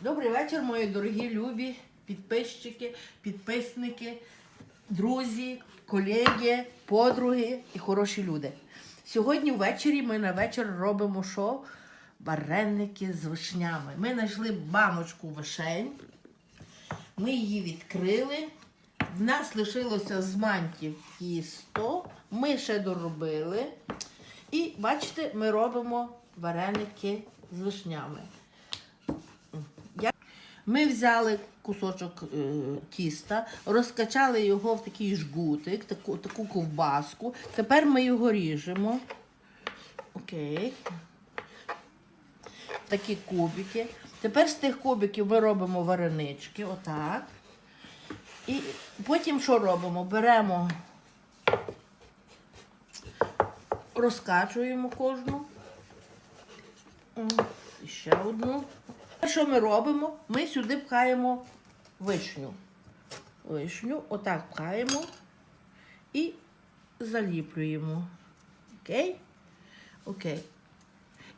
Добрий вечір, мої дорогі любі підписчики, підписники, друзі, колеги, подруги і хороші люди. Сьогодні ввечері ми на вечір робимо що? Вареники з вишнями. Ми знайшли баночку вишень. Ми її відкрили. В нас лишилося з мантів тісто. Ми ще доробили. І бачите, ми робимо вареники з вишнями. Ми взяли кусочок е, тіста, розкачали його в такий жгутик, таку, таку ковбаску. Тепер ми його ріжемо. Окей. Такі кубики. Тепер з тих кубиків ми робимо варенички, отак. І потім що робимо? Беремо, розкачуємо кожну. І Ще одну. Що ми робимо? Ми сюди пхаємо вишню. Вишню, отак пхаємо і заліплюємо. Окей? Окей.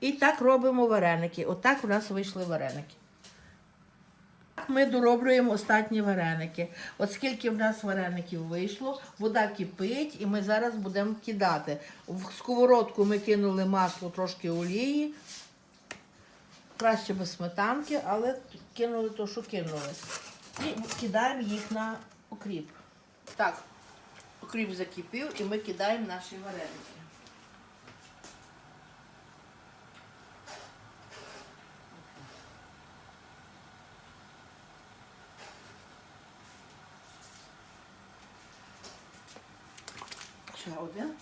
І так робимо вареники. Отак у нас вийшли вареники. Ми дороблюємо останні вареники. От скільки в нас вареників вийшло, вода кипить, і ми зараз будемо кидати. В сковородку ми кинули масло, трошки олії. Краще без сметанки, але кинули то, що кинули. І кидаємо їх на окріп. Так, окріп закипів і ми кидаємо наші вареники. Ще один.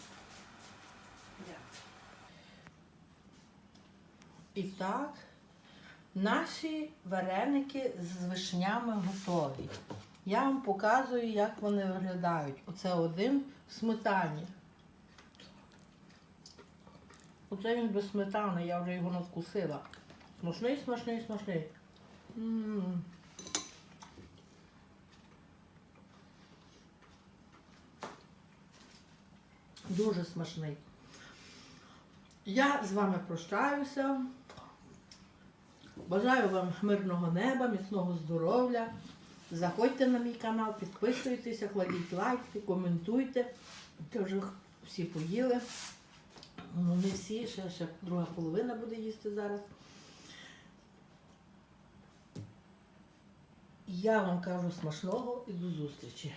І так, наші вареники з вишнями готові. Я вам показую, як вони виглядають. Оце один в сметані. Оце він без сметани, я вже його надкусила. Смачний, смачний. М. Дуже смачний. Я з вами прощаюся. Бажаю вам мирного неба, міцного здоров'я. Заходьте на мій канал, підписуйтеся, кладіть лайки, коментуйте. Це вже всі поїли. Ну, не всі, ще, ще друга половина буде їсти зараз. Я вам кажу смачного і до зустрічі.